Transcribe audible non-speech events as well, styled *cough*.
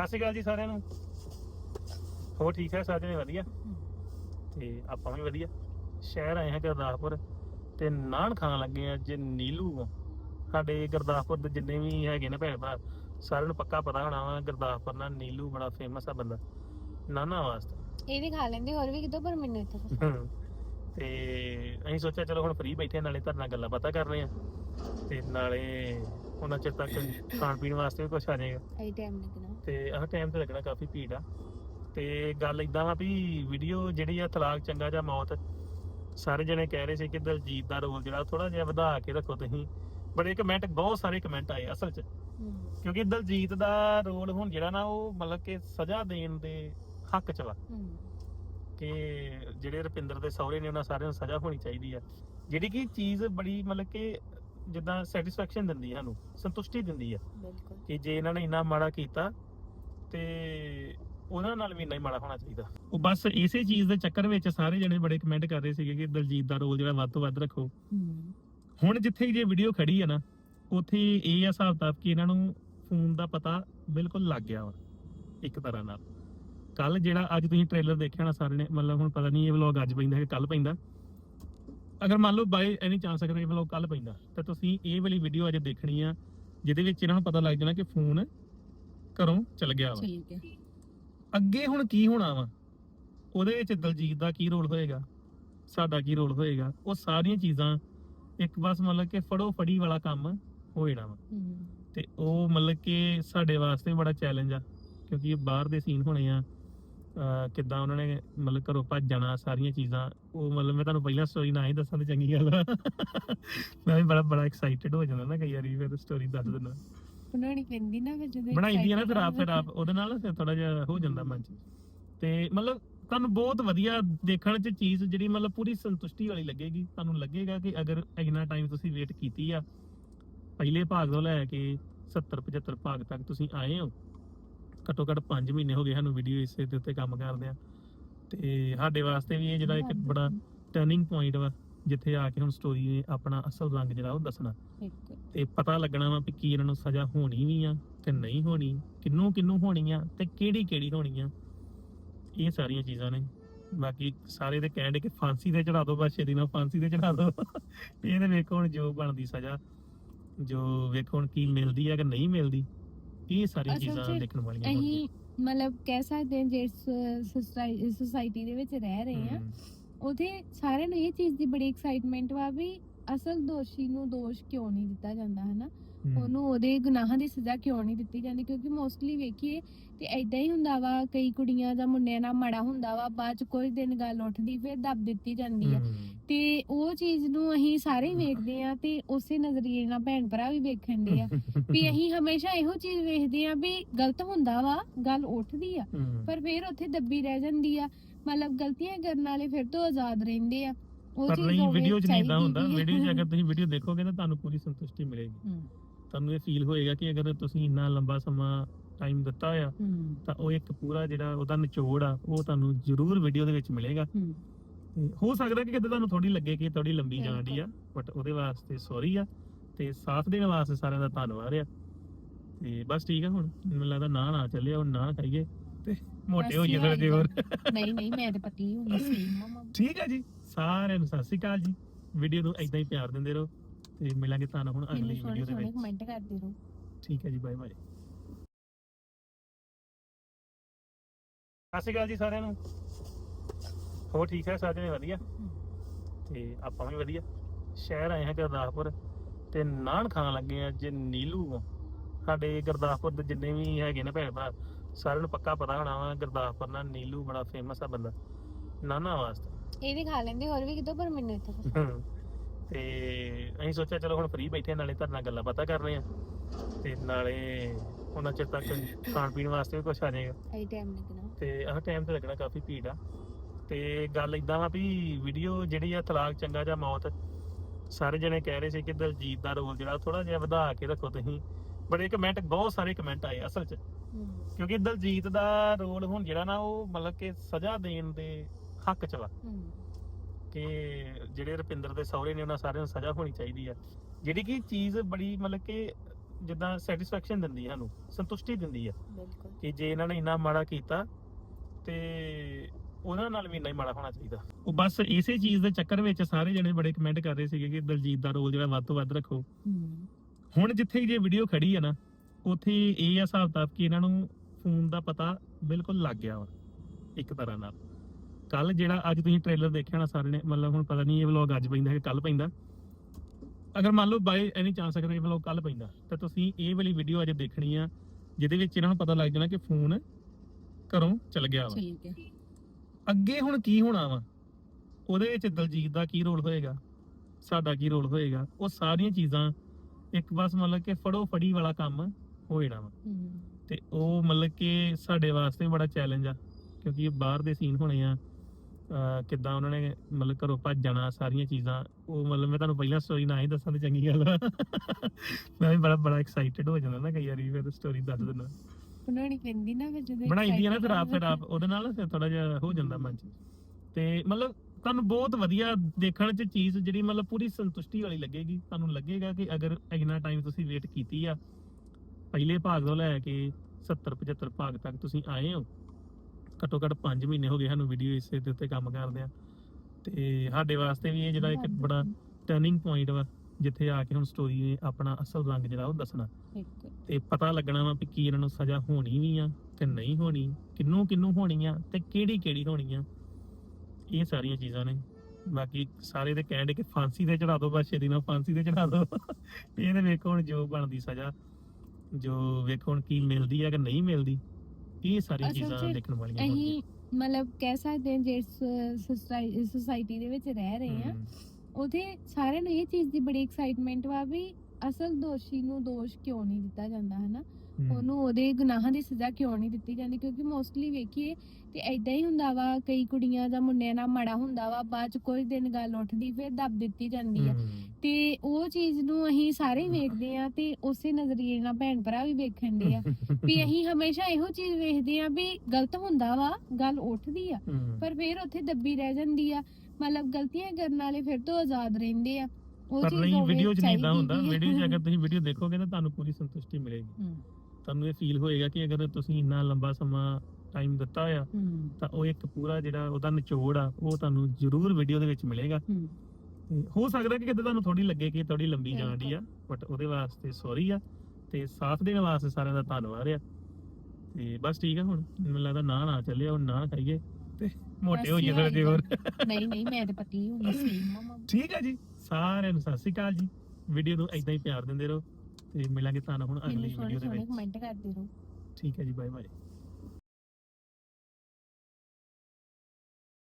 ਸਤਿ ਸ਼੍ਰੀ ਅਕਾਲ ਜੀ ਸਾਰਿਆਂ ਨੂੰ। ਹੋਰ ਠੀਕ ਹੈ ਸਾਰੇ ਵਧੀਆ? ਤੇ ਆਪਾਂ ਵੀ ਵਧੀਆ। ਸ਼ਹਿਰ ਆਏ ਹਾਂ ਗੁਰਦਾਸਪੁਰ ਤੇ ਨਾਨ ਖਾਣ ਲੱਗੇ ਆ ਅੱਜ ਨੀਲੂ। ਸਾਡੇ ਗੁਰਦਾਸਪੁਰ ਦੇ ਜਿੰਨੇ ਵੀ ਹੈਗੇ ਨੇ ਭੈਣ ਭਰਾ ਸਾਰਿਆਂ ਨੂੰ ਪੱਕਾ ਪਤਾ ਹੋਣਾ ਵਾ ਗੁਰਦਾਸਪੁਰ ਦਾ ਨੀਲੂ ਬੜਾ ਫੇਮਸ ਆ ਬੰਦਾ। ਨਾਨਾ ਵਾਸਤੇ। ਇਹ ਵੀ ਖਾ ਲੈਂਦੇ ਹੋਰ ਵੀ ਕਿਤੋਂ ਪਰ ਮੈਨੂੰ ਇੱਥੇ ਤੇ ਅਸੀਂ ਸੋਚਿਆ ਚਲੋ ਹੁਣ ਫ੍ਰੀ ਬੈਠੇ ਨਾਲੇ ਤੁਹਾਡੇ ਨਾਲ ਗੱਲਾਂ ਬਾਤਾਂ ਕਰ ਰਹੇ ਆ ਤੇ ਨਾਲੇ ਉਹਨਾਂ ਚਿਰ ਤੱਕ ਖਾਣ ਪੀਣ ਵਾਸਤੇ ਵੀ ਕੁਝ ਆ ਜਾਏਗਾ। ਆਈ ਟਾਈਮ ਲੱਗਣਾ। ਤੇ ਆਹ ਟਾਈਮ ਤੇ ਲੱਗਣਾ ਕਾਫੀ ਭੀੜ ਆ। ਤੇ ਗੱਲ ਇਦਾਂ ਵਾ ਵੀ ਵੀਡੀਓ ਜਿਹੜੀ ਆ ਤਲਾਕ ਚੰਗਾ ਜਾਂ ਮੌਤ ਸਾਰੇ ਜਣੇ ਕਹਿ ਰਹੇ ਸੀ ਕਿ ਦਲਜੀਤ ਦਾ ਰੋਲ ਜਿਹੜਾ ਥੋੜਾ ਜਿਹਾ ਵਧਾ ਕੇ ਰੱਖੋ ਤੁਸੀਂ। ਬੜੇ ਕਮੈਂਟ ਬਹੁਤ ਸਾਰੇ ਕਮੈਂਟ ਆਏ ਅਸਲ 'ਚ। ਕਿਉਂਕਿ ਦਲਜੀਤ ਦਾ ਰੋਲ ਹੁਣ ਜਿਹੜਾ ਨਾ ਉਹ ਮਤਲਬ ਕਿ ਸਜ਼ਾ ਦੇਣ ਦੇ ਹੱਕ 'ਚ ਵਾ। ਕਿ ਜਿਹੜੇ ਰੁਪਿੰਦਰ ਦੇ ਸਹੁਰੇ ਨੇ ਉਹਨਾਂ ਸਾਰਿਆਂ ਨੂੰ ਸਜ਼ਾ ਹੋਣੀ ਚਾਹੀਦੀ ਆ। ਜਿਹੜੀ ਕਿ ਚੀਜ਼ ਬੜੀ ਮਤਲਬ ਕਿ ਜਿੱਦਾਂ ਸੈਟੀਸਫੈਕਸ਼ਨ ਦਿੰਦੀ ਆ ਸਾਨੂੰ ਸੰਤੁਸ਼ਟੀ ਦਿੰਦੀ ਆ ਬਿਲਕੁਲ। ਕਿ ਜੇ ਇਹਨਾਂ ਨੇ ਇੰਨਾ ਮਾੜਾ ਕੀਤਾ ਤੇ ਉਹਨਾਂ ਨਾਲ ਵੀ ਇੰਨਾ ਹੀ ਮਾੜਾ ਹੋਣਾ ਚਾਹੀਦਾ। ਉਹ ਬਸ ਇਸੇ ਚੀਜ਼ ਦੇ ਚੱਕਰ ਵਿੱਚ ਸਾਰੇ ਜਣੇ ਬੜੇ ਕਮੈਂਟ ਕਰ ਰਹੇ ਸੀਗੇ ਕਿ ਦਲਜੀਤ ਦਾ ਰੋਲ ਜਿਹੜਾ ਵੱਧ ਤੋਂ ਵੱਧ ਰੱਖੋ। ਹੂੰ। ਹੁਣ ਜਿੱਥੇ ਜੇ ਵੀਡੀਓ ਖੜੀ ਹੈ ਨਾ ਉੱਥੇ ਇਹ ਆ ਹਿਸਾਬ ਕਿਤਾਬ ਕਿ ਇਹਨਾਂ ਨੂੰ ਫੋਨ ਦਾ ਪਤਾ ਬਿਲਕੁਲ ਲੱਗ ਗਿਆ ਵਾ ਇੱਕ ਤਰ੍ਹਾਂ ਨਾਲ। ਕੱਲ ਜਿਹੜਾ ਅੱਜ ਤੁਸੀਂ ਟ੍ਰੇਲਰ ਦੇਖਿਆ ਨਾ ਸਾਰੇ ਨੇ ਮਤਲਬ ਹੁਣ ਪਤਾ ਨਹੀਂ ਇਹ ਵਲੌਗ ਅੱਜ ਪੈਂਦਾ ਕਿ ਕੱਲ ਪੈਂਦਾ। ਅਗਰ ਮੰਨ ਲਓ ਬਾਈ ਐਨੀ ਚਾਂਸ ਅਗਰ ਇਹ ਵਲੌਗ ਕੱਲ ਪੈਂਦਾ ਤਾਂ ਤੁਸੀਂ ਇਹ ਵਾਲੀ ਵੀਡੀਓ ਅੱਜ ਦੇਖਣੀ ਆ ਜਿਹਦੇ ਵਿੱਚ ਇਹਨਾਂ ਨੂੰ ਪਤਾ ਲੱਗ ਜਾਣਾ ਕਿ ਫੋਨ ਘਰੋਂ ਚਲ ਗਿਆ ਵਾ। ਠੀਕ ਹੈ। ਅੱਗੇ ਹੁਣ ਕੀ ਹੋਣਾ ਵਾ? ਉਹਦੇ ਵਿੱਚ ਦਲਜੀਤ ਦਾ ਕੀ ਰੋਲ ਹੋਏਗਾ? ਸਾਡਾ ਕੀ ਰੋਲ ਹੋਏਗਾ? ਉਹ ਸਾਰੀਆਂ ਚੀਜ਼ਾਂ ਇੱਕ ਬਸ ਮਤਲਬ ਕਿ ਫੜੋ ਫੜੀ ਵਾਲਾ ਕੰਮ ਹੋ ਜਾਣਾ ਵਾ। ਤੇ ਉਹ ਮਤਲਬ ਕਿ ਸਾਡੇ ਵਾਸਤੇ ਬੜਾ ਚੈਲੰਜ ਆ ਕਿਉਂਕਿ ਇਹ ਬਾਹਰ ਦੇ ਸੀਨ ਹੋਣੇ ਆ ਕਿੱਦਾਂ ਉਹਨਾਂ ਨੇ ਮਤਲਬ ਘਰੋਂ ਭੱਜ ਜਾਣਾ ਸਾਰੀਆਂ ਚੀਜ਼ਾਂ ਉਹ ਮਤਲਬ ਮੈਂ ਤੁਹਾਨੂੰ ਪਹਿਲਾਂ ਸਟੋਰੀ ਨਾ ਹੀ ਦੱਸਾਂ ਤੇ ਚੰਗੀ ਗੱਲ ਆ। ਮੈਂ ਵੀ ਬੜਾ ਬੜਾ ਐਕਸਾਈਟਡ ਹੋ ਜਾਂਦਾ ਨਾ ਕਈ ਵਾਰੀ ਫਿਰ ਸਟੋਰੀ ਦੱਸ ਦਿੰਦਾ। ਬਣਾਉਣੀ ਪੈਂਦੀ ਨਾ ਫਿਰ ਜਦੋਂ ਬਣਾਈ ਦੀ ਆ ਨਾ ਫਿਰ ਆਪ ਫਿਰ ਆਪ ਉਹਦੇ ਨਾਲ ਫਿਰ ਥੋੜਾ ਜਿਹਾ ਹੋ ਜਾਂਦਾ ਮਨ ਚ। ਤੇ ਮਤਲਬ ਤੁਹਾਨੂੰ ਬਹੁਤ ਵਧੀਆ ਦੇਖਣ ਚ ਚੀਜ਼ ਜਿਹੜੀ ਮਤਲਬ ਪੂਰੀ ਸੰਤੁਸ਼ਟੀ ਵਾਲੀ ਲੱਗੇਗੀ। ਤੁਹਾਨੂੰ ਲੱਗੇਗਾ ਕਿ ਅਗਰ ਇੰਨਾ ਟਾਈਮ ਤੁਸੀਂ ਵੇਟ ਕੀਤੀ ਆ ਪਹਿਲੇ ਭਾਗ ਤੋਂ ਲੈ ਕੇ 70 75 ਭਾਗ ਤੱਕ ਤੁਸੀਂ ਆਏ ਹੋ ਘੱਟੋ ਘੱਟ 5 ਮਹੀਨੇ ਹੋ ਗਏ ਸਾਨੂੰ ਵੀਡੀਓ ਇਸੇ ਦੇ ਉੱਤੇ ਕੰਮ ਕਰਦੇ ਆ। ਤੇ ਸਾਡੇ ਵਾਸਤੇ ਵੀ ਇਹ ਜਿਹੜਾ ਇੱਕ ਬੜਾ ਟਰਨਿੰਗ ਪੁਆਇੰਟ ਵਾ ਜਿੱਥੇ ਆ ਕੇ ਹੁਣ ਸਟੋਰੀ ਨੇ ਆਪਣਾ ਅਸਲ ਰੰਗ ਜਿਹੜਾ ਉਹ ਦੱਸਣਾ। ਤੇ ਪਤਾ ਲੱਗਣਾ ਵਾ ਵੀ ਕੀ ਇਹਨਾਂ ਨੂੰ ਸਜ਼ਾ ਹੋਣੀ ਵੀ ਆ ਤੇ ਨਹੀਂ ਹੋਣੀ ਕਿੰਨੂੰ ਕਿੰਨੂੰ ਹੋਣੀ ਆ ਤੇ ਕਿਹੜੀ ਕਿਹੜੀ ਹੋਣੀ ਆ। ਇਹ ਸਾਰੀਆਂ ਚੀਜ਼ਾਂ ਨੇ। ਬਾਕੀ ਸਾਰੇ ਤੇ ਕਹਿੰਦੇ ਕਿ ਫਾਂਸੀ ਤੇ ਚੜਾ ਦੋ ਬਸ ਛੇਤੀ ਨਾਲ ਫਾਂਸੀ ਤੇ ਚੜਾ ਦੋ। ਇਹ ਤੇ ਵੇਖੋ ਹੁਣ ਜੋ ਬਣਦੀ ਸਜ਼ਾ ਜੋ ਵੇਖੋ ਹੁਣ ਕੀ ਮਿਲਦੀ ਆ ਕਿ ਨਹੀਂ ਮਿਲਦੀ। ਇਹ ਸਾਰੀਆਂ ਅਸਲ ਚੀਜ਼ਾਂ 'ਚ ਦੇਖਣ ਵਾਲੀਆਂ ਅਸੀਂ ਮਤਲਬ ਕਹਿ ਸਕਦੇ ਹਾਂ ਜਿਸ ਸੋਸਾਇਟੀ ਦੇ ਵਿੱਚ ਰਹਿ ਰਹੇ ਆ ਉਥੇ ਸਾਰਿਆਂ ਨੂੰ ਇਹ ਚੀਜ਼ ਦੀ ਬੜੀ ਐਕਸਾਈਟਮੈਂਟ ਵਾ ਵੀ ਅਸਲ ਦੋਸ਼ੀ ਨੂੰ ਦੋਸ਼ ਕਿਉਂ ਨਹੀਂ ਦਿੱਤਾ ਜਾਂਦਾ ਹਨਾ? ਉਹਨੂੰ ਉਹਦੇ ਗੁਨਾਹਾਂ ਦੀ ਸਜ਼ਾ ਕਿਉਂ ਨਹੀਂ ਦਿੱਤੀ ਜਾਂਦੀ? ਕਿਉਂਕਿ ਮੋਸਟਲੀ ਵੇਖੀਏ ਤੇ ਐਦਾਂ ਹੀ ਹੁੰਦਾ ਵਾ ਕਈ ਕੁੜੀਆਂ ਦਾ ਮੁੰਡਿਆਂ ਨਾਲ ਮਾੜਾ ਹੁੰਦਾ ਵਾ ਬਾਅਦ ਚ ਕੋਈ ਦਿਨ ਗੱਲ ਉੱਠਦੀ ਫਿਰ ਦੱਬ ਦਿੱਤੀ ਜਾਂਦੀ ਆ। ਤੇ ਉਹ ਚੀਜ਼ ਨੂੰ ਅਸੀਂ ਸਾਰੇ ਵੇਖਦੇ ਆ ਤੇ ਉਸੇ ਨਜ਼ਰੀਏ ਨਾਲ ਭੈਣ ਭਰਾ ਵੀ ਵੇਖਣ ਦੇ ਆ। ਵੀ *laughs* ਅਸੀਂ ਹਮੇਸ਼ਾ ਇਹੋ ਚੀਜ਼ ਵੇਖਦੇ ਆ ਵੀ ਗਲਤ ਹੁੰਦਾ ਵਾ ਗੱਲ ਉੱਠਦੀ ਆ ਪਰ ਫਿਰ ਉੱਥੇ ਦੱਬੀ ਰਹਿ ਜਾਂਦੀ ਆ। ਮਤਲਬ ਗਲਤੀਆਂ ਕਰਨ ਵਾਲੇ ਫਿਰ ਤੋਂ ਆਜ਼ਾਦ ਰਹਿੰਦੇ ਆ। ਪਰ ਚੀਜ਼ ਨਹੀਂ ਵੀਡੀਓ 'ਚ ਨਹੀਂ ਹੁੰਦਾ। ਵੀਡੀਓ 'ਚ ਅਗਰ *laughs* ਤੁਸੀਂ ਵੀਡੀਓ ਦੇਖੋਗੇ ਤਾਂ ਤੁਹਾਨੂੰ ਪੂਰੀ ਸੰਤੁਸ਼ਟੀ ਮਿਲੇਗੀ। ਤੁਹਾਨੂੰ ਇਹ ਫੀਲ ਹੋਏਗਾ ਕਿ ਅਗਰ ਤੁਸੀਂ ਇੰਨਾ ਲੰਬਾ ਸਮਾਂ ਟਾਈਮ ਦਿੱਤਾ ਹੋਇਆ ਹੂੰ, ਤਾਂ ਉਹ ਇੱਕ ਪੂਰਾ ਜਿਹੜਾ ਉਹਦਾ ਨਿਚੋੜ ਆ ਉਹ ਤੁਹਾਨੂੰ ਜ਼ਰੂਰ ਵੀਡੀਓ ਦੇ ਵਿੱਚ ਮਿਲੇਗਾ। ਹੂੰ। ਤੇ ਹੋ ਸਕਦਾ ਕਿ ਕਿਤੇ ਤੁਹਾਨੂੰ ਥੋੜੀ ਲੱਗੇ ਕਿ ਥੋੜੀ ਲੰਬੀ ਜਾਂਦੀ ਆ ਬਟ ਉਹਦੇ ਵਾਸਤੇ ਸੌਰੀ ਆ। ਤੇ ਸਾਥ ਦੇਣ ਵਾਸਤੇ ਸਾਰਿਆਂ ਦਾ ਧੰਨਵਾਦ ਆ। ਤੇ ਬਸ ਠੀਕ ਆ ਹੁਣ ਮੈਨੂੰ ਲੱਗਦਾ ਨਾ ਨਾ ਚੱਲਿਆ ਹੁਣ ਨਾ ਖਾਈਏ। ਤੇ ਮੋਟੇ ਹੋ ਜਾਈਏ ਹੋਰ। ਨਹੀਂ ਨਹੀਂ ਮੈਂ ਤੇ ਪਤਲੀ ਹੋ ਗਈ ਸੀ ਮਮਾ ਠੀਕ ਆ ਜੀ। ਸਾਰਿਆਂ ਨੂੰ ਸਤਿ ਸ਼੍ਰੀ ਅਕਾਲ ਜੀ। ਵੀਡੀਓ ਨੂੰ ਇਦਾਂ ਹੀ ਪਿਆਰ ਦਿੰਦੇ ਰਹੋ। ਤੇ ਮਿਲਾਂਗੇ ਤੁਹਾਨੂੰ ਹੁਣ ਮੈਨੂੰ ਅਗਲੀ ਸੋਹਣੇ ਵੀਡੀਓ ਦੇ ਸੋਹਣੇ ਵਿੱਚ। ਕਮੈਂਟ ਕਰਦੇ ਰਹੋ ਠੀਕ ਹੈ ਜੀ ਬਾਏ ਬਾਏ ਸਤਿ ਸ਼੍ਰੀ ਅਕਾਲ ਜੀ ਸਾਰਿਆਂ ਨੂੰ। ਹੋਰ ਠੀਕ ਹੈ ਸਾਰੇ ਜਣੇ? ਵਧੀਆ? ਤੇ ਆਪਾਂ ਵੀ ਵਧੀਆ। ਸ਼ਹਿਰ ਆਏ ਹਾਂ ਗੁਰਦਾਸਪੁਰ ਤੇ ਨਾਨ ਖਾਣ ਲੱਗੇ ਆ ਅੱਜ ਨੀਲੂ। ਸਾਡੇ ਗੁਰਦਾਸਪੁਰ ਦੇ ਜਿੰਨੇ ਵੀ ਹੈਗੇ ਨੇ ਭੈਣ ਭਰਾ ਸਾਰਿਆਂ ਨੂੰ ਪੱਕਾ ਪਤਾ ਹੋਣਾ ਵਾ ਗੁਰਦਾਸਪੁਰ ਨਾਲ ਨੀਲੂ ਬੜਾ ਫੇਮਸ ਆ ਬੰਦਾ। ਨਾਨਾ ਵਾਸਤੇ। ਇਹ ਵੀ ਖਾ ਲੈਂਦੇ ਹੋਰ ਵੀ ਕਿਤੋਂ ਪਰ ਮੈਨੂੰ ਇੱਥੇ ਪਸੰਦ ਹਮ, ਤੇ ਅਸੀਂ ਸੋਚਿਆ ਚਲੋ ਹੁਣ ਫ੍ਰੀ ਬੈਠੇ ਆ, ਨਾਲੇ ਤੁਹਾਡੇ ਨਾਲ ਗੱਲਾਂ ਬਾਤਾਂ ਕਰ ਰਹੇ ਆ। ਤੇ ਨਾਲੇ ਉਹਨਾਂ ਚਿਰ ਤੱਕ ਖਾਣ ਪੀਣ ਵਾਸਤੇ ਵੀ ਕੁਝ ਆ ਜਾਏਗਾ। ਆਈ ਟਾਈਮ ਲੱਗਣਾ। ਤੇ ਆਹ ਟਾਈਮ ਤੇ ਲੱਗਣਾ ਕਾਫੀ ਭੀੜ ਆ। ਤੇ ਗੱਲ ਇਦਾਂ ਵਾ ਵੀ ਵੀਡੀਓ ਜਿਹੜੀ ਆ ਤਲਾਕ ਚੰਗਾ ਜਾਂ ਮੌਤ ਸਾਰੇ ਜਣੇ ਕਹਿ ਰਹੇ ਸੀ ਕਿ ਦਲਜੀਤ ਦਾ ਰੋਲ ਜਿਹੜਾ ਥੋੜਾ ਜਿਹਾ ਵਧਾ ਕੇ ਰੱਖੋ ਤੁਸੀਂ। ਬੜੇ ਕਮੈਂਟ ਬਹੁਤ ਸਾਰੇ ਕਮੈਂਟ ਆਏ ਅਸਲ 'ਚ। ਹੂੰ, ਕਿਉਂਕਿ ਦਲਜੀਤ ਦਾ ਰੋਲ ਹੁਣ ਜਿਹੜਾ ਨਾ ਉਹ ਮਤਲਬ ਕਿ ਸਜ਼ਾ ਦੇਣ ਦੇ ਹੱਕ 'ਚ ਵਾ। ਹੂੰ, ਕਿ ਜਿਹੜੇ ਰੁਪਿੰਦਰ ਦੇ ਸਹੁਰੇ ਨੇ ਉਹਨਾਂ ਸਾਰਿਆਂ ਨੂੰ ਸਜ਼ਾ ਹੋਣੀ ਚਾਹੀਦੀ ਆ। ਜਿਹੜੀ ਕਿ ਚੀਜ਼ ਬੜੀ ਮਤਲਬ ਕਿ ਜਿੱਦਾਂ ਸੈਟੀਸਫੈਕਸ਼ਨ ਦਿੰਦੀ ਹੈ ਸਾਨੂੰ ਸੰਤੁਸ਼ਟੀ ਦਿੰਦੀ ਆ। ਬਿਲਕੁਲ। ਕਿ ਜੇ ਇਹਨਾਂ ਨੇ ਇੰਨਾ ਮਾੜਾ ਕੀਤਾ ਤੇ ਉਹਨਾਂ ਨਾਲ ਵੀ ਇੰਨਾ ਹੀ ਮਾੜਾ ਹੋਣਾ ਚਾਹੀਦਾ। ਉਹ ਬਸ ਇਸੇ ਚੀਜ਼ ਦੇ ਚੱਕਰ ਵਿੱਚ ਸਾਰੇ ਜਣੇ ਬੜੇ ਕਮੈਂਟ ਕਰ ਰਹੇ ਸੀਗੇ ਕਿ ਦਲਜੀਤ ਦਾ ਰੋਲ ਜਿਹੜਾ ਵੱਧ ਤੋਂ ਵੱਧ ਰੱਖੋ। ਹੂੰ। ਹੁਣ ਜਿੱਥੇ ਜੇ ਵੀਡੀਓ ਖੜੀ ਹੈ ਨਾ ਉੱਥੇ ਇਹ ਆ ਹਿਸਾਬ ਕਿਤਾਬ ਕਿ ਇਹਨਾਂ ਨੂੰ ਫੋਨ ਦਾ ਪਤਾ ਬਿਲਕੁਲ ਲੱਗ ਗਿਆ ਵਾ ਇੱਕ ਤਰ੍ਹਾਂ ਨਾਲ। ਕੱਲ ਜਿਹੜਾ ਅੱਜ ਤੁਸੀਂ ਟ੍ਰੇਲਰ ਦੇਖਿਆ ਨਾ ਸਾਰੇ ਨੇ ਮਤਲਬ ਹੁਣ ਪਤਾ ਨਹੀਂ ਇਹ ਵਲੌਗ ਅੱਜ ਪੈਂਦਾ ਕਿ ਕੱਲ ਪੈਂਦਾ। ਅਗਰ ਮੰਨ ਲਓ ਬਾਈ ਐਨੀ ਚਾਂਸ ਅਗਰ ਇਹ ਵਲੌਗ ਕੱਲ ਪੈਂਦਾ ਤਾਂ ਤੁਸੀਂ ਇਹ ਵਾਲੀ ਵੀਡੀਓ ਅੱਜ ਦੇਖਣੀ ਆ ਜਿਹਦੇ ਵਿੱਚ ਇਹਨਾਂ ਨੂੰ ਪਤਾ ਲੱਗ ਜਾਣਾ ਕਿ ਫੋਨ ਘਰੋਂ ਚਲ ਗਿਆ ਵਾ। ਠੀਕ ਹੈ। ਅੱਗੇ ਹੁਣ ਕੀ ਹੋਣਾ ਵਾ? ਉਹਦੇ ਵਿੱਚ ਦਲਜੀਤ ਦਾ ਕੀ ਰੋਲ ਹੋਏਗਾ? ਸਾਡਾ ਕੀ ਰੋਲ ਹੋਏਗਾ? ਉਹ ਸਾਰੀਆਂ ਚੀਜ਼ਾਂ ਇੱਕ ਬਸ ਮਤਲਬ ਕਿ ਫੜੋ ਫੜੀ ਵਾਲਾ ਕੰਮ ਹੋ ਜਾਣਾ ਵਾ। ਹੂੰ ਤੇ ਉਹ ਮਤਲਬ ਕਿ ਸਾਡੇ ਵਾਸਤੇ ਬੜਾ ਚੈਲੰਜ ਆ ਕਿਉਂਕਿ ਇਹ ਬਾਹਰ ਦੇ ਸੀਨ ਹੋਣੇ ਆ ਕਿੱਦਾਂ ਉਹਨਾਂ ਨੇ ਮਤਲਬ ਘਰੋਂ ਭੱਜ ਜਾਣਾ ਸਾਰੀਆਂ ਚੀਜ਼ਾਂ। ਉਹ ਮਤਲਬ ਮੈਂ ਤੁਹਾਨੂੰ ਪਹਿਲਾਂ ਸਟੋਰੀ ਨਾ ਹੀ ਦੱਸਾਂ ਤੇ ਚੰਗੀ ਗੱਲ ਆ। ਮੈਂ ਵੀ ਬੜਾ ਬੜਾ ਐਕਸਾਈਟਡ ਹੋ ਜਾਂਦਾ ਨਾ ਕਈ ਵਾਰੀ ਫਿਰ ਸਟੋਰੀ ਦੱਸ ਦਿੰਦਾ। ਬਣਾਉਣੀ ਪੈਂਦੀ ਨਾ ਫਿਰ ਜਦੋਂ ਬਣਾਈ ਦੀ ਆ ਨਾ ਫਿਰ ਆਪ ਫਿਰ ਆਪ। ਉਹਦੇ ਨਾਲ ਫਿਰ ਥੋੜਾ ਜਿਹਾ ਹੋ ਜਾਂਦਾ ਮਨ ਚ। ਤੇ ਮਤਲਬ ਤੁਹਾਨੂੰ ਬਹੁਤ ਵਧੀਆ ਦੇਖਣ ਚ ਚੀਜ਼ ਜਿਹੜੀ ਮਤਲਬ ਪੂਰੀ ਸੰਤੁਸ਼ਟੀ ਵਾਲੀ ਲੱਗੇਗੀ। ਤੁਹਾਨੂੰ ਲੱਗੇਗਾ ਕਿ ਅਗਰ ਇੰਨਾ ਟਾਈਮ ਤੁਸੀਂ ਵੇਟ ਕੀਤੀ ਆ ਪਹਿਲੇ ਭਾਗ ਤੋਂ ਲੈ ਕੇ 70 75 ਭਾਗ ਤੱਕ ਤੁਸੀਂ ਆਏ ਹੋ ਘੱਟੋ ਘੱਟ 5 ਮਹੀਨੇ ਹੋ ਗਏ ਸਾਨੂੰ ਵੀਡੀਓ ਇਸੇ ਦੇ ਉੱਤੇ ਕੰਮ ਕਰਦੇ ਆ। ਤੇ ਸਾਡੇ ਵਾਸਤੇ ਵੀ ਇਹ ਜਿਹੜਾ ਇੱਕ ਬੜਾ ਟਰਨਿੰਗ ਪੁਆਇੰਟ ਵਾ ਜਿੱਥੇ ਆ ਕੇ ਹੁਣ ਸਟੋਰੀ ਨੇ ਆਪਣਾ ਅਸਲ ਰੰਗ ਜਿਹੜਾ ਉਹ ਦੱਸਣਾ। ਤੇ ਪਤਾ ਲੱਗਣਾ ਵਾ ਵੀ ਕੀ ਇਹਨਾਂ ਨੂੰ ਸਜ਼ਾ ਹੋਣੀ ਵੀ ਆ ਕਿ ਨਹੀਂ ਹੋਣੀ ਕਿੰਨੂੰ ਕਿੰਨੂੰ ਹੋਣੀ ਆ ਤੇ ਕਿਹੜੀ ਕਿਹੜੀ ਹੋਣੀ ਆ। ਇਹ ਸਾਰੀਆਂ ਚੀਜ਼ਾਂ ਨੇ। ਬਾਕੀ ਸਾਰੇ ਤੇ ਕਹਿੰਦੇ ਕਿ ਫਾਂਸੀ ਤੇ ਚੜਾ ਦਿਓ ਬਸ ਛੇਤੀ ਨਾਲ ਫਾਂਸੀ ਤੇ ਚੜਾ ਦਿਓ ਇਹ ਤੇ ਵੇਖੋ ਹੁਣ ਜੋ ਬਣਦੀ ਸਜ਼ਾ ਜੋ ਵੇਖੋ ਹੁਣ ਕੀ ਮਿਲਦੀ ਆ ਕਿ ਨਹੀਂ ਮਿਲਦੀ। ਇਹ ਸਾਰੀਆਂ ਅਸਲ ਚੀਜ਼ਾਂ ਚ ਦੇਖਣ ਵਾਲੀਆਂ ਅਸੀਂ ਮਤਲਬ ਕਹਿ ਸਕਦੇ ਹਾਂ ਜਿਸ ਸੋਸਾਇਟੀ ਦੇ ਵਿੱਚ ਰਹਿ ਰਹੇ ਆ ਉਹਦੇ ਸਾਰਿਆਂ ਨੂੰ ਇਹ ਚੀਜ਼ ਦੀ ਬੜੀ ਐਕਸਾਈਟਮੈਂਟ ਵਾ ਵੀ ਅਸਲ ਦੋਸ਼ੀ ਨੂੰ ਦੋਸ਼ ਕਿਉਂ ਨਹੀਂ ਦਿੱਤਾ ਜਾਂਦਾ ਹਨਾ? ਹਮ, ਉਹਨੂੰ ਉਹਦੇ ਗੁਨਾਹਾਂ ਦੀ ਸਜ਼ਾ ਕਿਉਂ ਨਹੀਂ ਦਿੱਤੀ ਜਾਂਦੀ? ਕਿਉਂਕਿ ਮੋਸਟਲੀ ਵੇਖੀਏ ਤੇ ਐਦਾਂ ਹੀ ਹੁੰਦਾ ਵਾ ਕਈ ਕੁੜੀਆਂ ਜਾਂ ਮੁੰਡਿਆਂ ਨਾਲ ਮਾੜਾ ਹੁੰਦਾ ਵਾ ਬਾਅਦ ਚ ਕੋਈ ਦਿਨ ਗੱਲ ਉੱਠਦੀ ਫਿਰ ਦੱਬ ਦਿੱਤੀ ਜਾਂਦੀ ਆ। ਹਮ, ਤੇ ਉਹ ਚੀਜ਼ ਨੂੰ ਅਸੀਂ ਸਾਰੇ ਹੀ ਵੇਖਦੇ ਆ ਤੇ ਉਸੇ ਨਜ਼ਰੀਏ ਨਾਲ ਭੈਣ ਭਰਾ ਵੀ ਵੇਖਣ ਦੇ ਆ। ਵੀ ਅਸੀਂ ਹਮੇਸ਼ਾ ਇਹੋ ਚੀਜ਼ ਵੇਖਦੇ ਆ ਵੀ ਗਲਤ ਹੁੰਦਾ ਵਾ ਗੱਲ ਉੱਠਦੀ ਆ ਹਮ, ਪਰ ਫਿਰ ਉੱਥੇ ਦੱਬੀ ਰਹਿ ਜਾਂਦੀ ਆ। ਮਤਲਬ ਗਲਤੀਆਂ ਕਰਨ ਵਾਲੇ ਫਿਰ ਤੋਂ ਆਜ਼ਾਦ ਰਹਿੰਦੇ ਆ। ਉਹ ਪਰ ਚੀਜ਼ ਨਹੀਂ ਹੋਣੀ ਵੀਡੀਓ 'ਚ ਨਹੀਂ ਇਦਾਂ ਹੁੰਦਾ। ਵੀਡੀਓ 'ਚ ਅਗਰ *laughs* ਤੁਸੀਂ ਵੀਡੀਓ ਦੇਖੋਗੇ ਤਾਂ ਤੁਹਾਨੂੰ ਪੂਰੀ ਸੰਤੁਸ਼ਟੀ ਮਿਲੇਗੀ। ਤੁਹਾਨੂੰ ਇਹ ਫੀਲ ਹੋਏਗਾ ਕਿ ਅਗਰ ਤੁਸੀਂ ਇੰਨਾ ਲੰਬਾ ਸਮਾਂ ਟਾਈਮ ਦਿੱਤਾ ਆ ਹੂੰ, ਤਾਂ ਉਹ ਇੱਕ ਪੂਰਾ ਜਿਹੜਾ ਉਹਦਾ ਨਿਚੋੜ ਆ ਉਹ ਤੁਹਾਨੂੰ ਜ਼ਰੂਰ ਵੀਡੀਓ ਦੇ ਵਿੱਚ ਮਿਲੇਗਾ। ਹੂੰ। ਤੇ ਹੋ ਸਕਦਾ ਕਿ ਕਿਤੇ ਤੁਹਾਨੂੰ ਥੋੜੀ ਲੱਗੇ ਕਿ ਥੋੜੀ ਲੰਬੀ ਜਾਂਦੀ ਆ ਬਟ ਉਹਦੇ ਵਾਸਤੇ ਸੌਰੀ ਆ ਤੇ ਸਾਥ ਦੇਣ ਵਾਸਤੇ ਸਾਰਿਆਂ ਦਾ ਧੰਨਵਾਦ ਆ। ਤੇ ਬਸ ਠੀਕ ਆ ਹੁਣ ਮੈਨੂੰ ਲੱਗਦਾ ਨਾ ਨਾ ਚੱਲੇ ਹੁਣ ਨਾ ਖਾਈਏ। ਤੇ ਮੋਟੇ ਹੋ ਬਸ ਜਾਈਏ ਥੋੜੇ ਹੋਰ। ਨਹੀਂ ਨਹੀਂ ਮੈਂ ਤੇ ਪਤਲੀ ਹੋ ਗਈ ਸੀ। ਮਮਾ *laughs* ਠੀਕ ਹੈ ਜੀ ਸਾਰਿਆਂ ਨੂੰ ਸਤਿ ਸ਼੍ਰੀ ਅਕਾਲ ਜੀ। ਵੀਡੀਓ ਨੂੰ ਇਦਾਂ ਹੀ ਪਿਆਰ ਦਿੰਦੇ ਰਹੋ। ਤੇ ਮਿਲਾਂਗੇ ਤੁਹਾਨੂੰ ਹੁਣ ਮੈਨੂੰ ਅਗਲੀ ਸੋਹਣੇ ਵੀਡੀਓ ਦੇ ਸੋਹਣੇ ਵਿੱਚ। ਕਮੈਂਟ ਕਰਦੇ ਰਹੋ। ਠੀਕ ਹੈ ਜੀ ਬਾਏ ਬਾਏ